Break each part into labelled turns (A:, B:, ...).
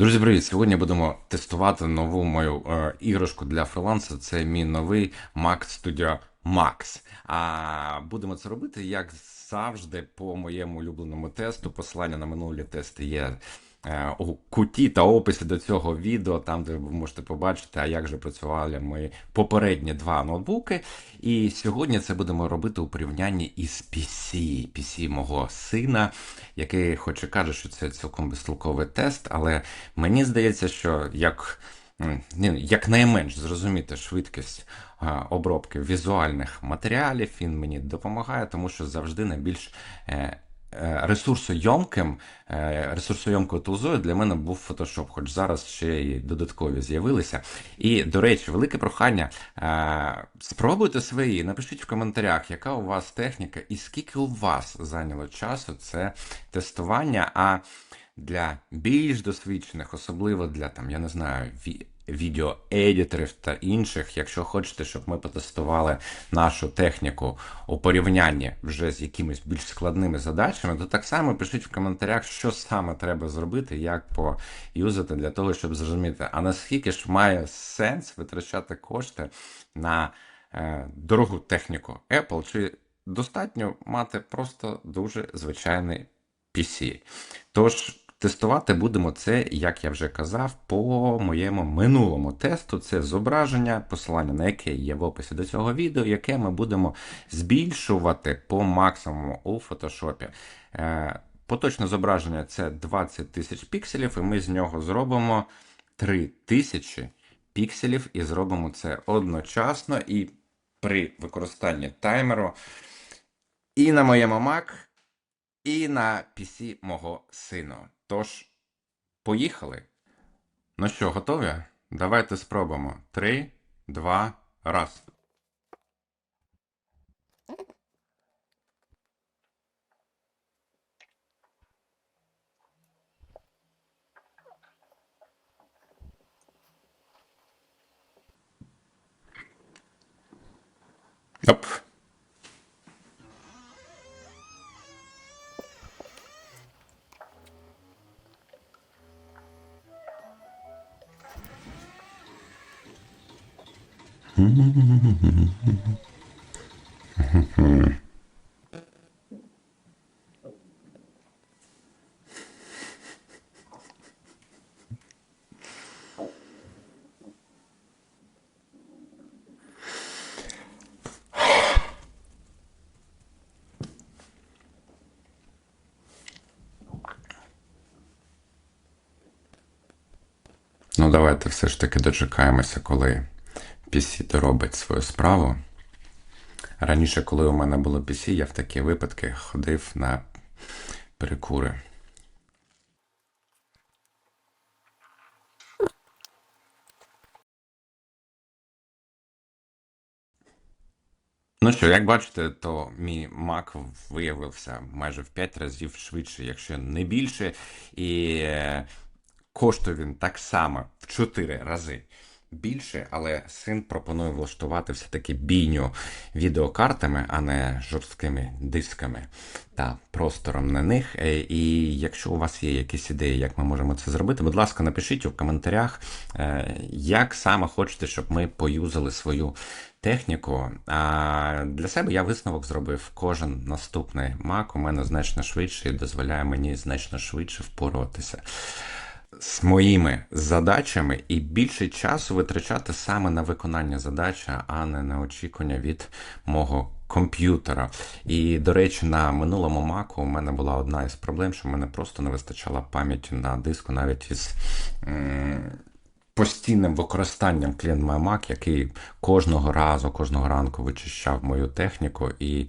A: Друзі, привіт! Сьогодні будемо тестувати нову мою е, іграшку для фрилансу. Це мій новий Mac Studio Max. А будемо це робити, як завжди, по моєму улюбленому тесту. Посилання на минулі тести є у куті та описі до цього відео, там де ви можете побачити, а як же працювали мої попередні два ноутбуки. І сьогодні це будемо робити у порівнянні із PC, PC мого сина, який, хоч і каже, що це цілком безтолковий тест, але мені здається, що як. Якнайменш зрозуміти швидкість обробки візуальних матеріалів, він мені допомагає, тому що завжди найбільш е, ресурсоємкою тулзою для мене був Photoshop, хоч зараз ще й додаткові з'явилися. І, до речі, велике прохання. е, Спробуйте свої, напишіть в коментарях, яка у вас техніка і скільки у вас зайняло часу це тестування. А для більш досвідчених, особливо для там, я не знаю, ві- відеоедіторів та інших, якщо хочете, щоб ми потестували нашу техніку у порівнянні вже з якимись більш складними задачами, то так само пишіть в коментарях, що саме треба зробити, як поюзати для того, щоб зрозуміти, а наскільки ж має сенс витрачати кошти на е, дорогу техніку Apple, чи достатньо мати просто дуже звичайний PC. Тож тестувати будемо це, як я вже казав, по моєму минулому тесту. Це зображення, посилання на яке є в описі до цього відео, яке ми будемо збільшувати по максимуму у фотошопі. Е, Поточне зображення це 20 тисяч пікселів, і ми з нього зробимо 3000 пікселів і зробимо це одночасно і при використанні таймеру і на моєму Mac, і на PC мого сина. Тож, поїхали. Ну що, готові? Давайте спробуємо. Три, два, раз. Оп. Ну, давайте все ж таки дочекаємося, коли PC доробить свою справу. Раніше, коли у мене було PC, я в такі випадки ходив на перекури. Ну що, як бачите, то мій Mac виявився майже в 5 разів швидше, якщо не більше, і е, коштує він так само в 4 рази більше, але син пропонує влаштувати все-таки бійню відеокартами, а не жорсткими дисками та простором на них. Е, І якщо у вас є якісь ідеї, як ми можемо це зробити, будь ласка, напишіть у коментарях, е, як саме хочете, щоб ми поюзали свою техніку. А для себе я висновок зробив. Кожен наступний Mac у мене значно швидше і дозволяє мені значно швидше впоратися з моїми задачами і більше часу витрачати саме на виконання задачі, а не на очікування від мого комп'ютера. І, до речі, на минулому маку у мене була одна із проблем, що в мене просто не вистачало пам'яті на диску навіть із. м, Постійним використанням клієнт MyMac, який кожного разу, кожного ранку вичищав мою техніку, і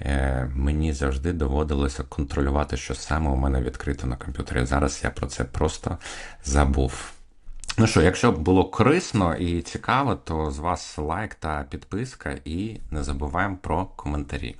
A: е, мені завжди доводилося контролювати, що саме у мене відкрито на комп'ютері. Зараз я про це просто забув. Ну що, якщо було корисно і цікаво, то з вас лайк та підписка, і не забуваємо про коментарі.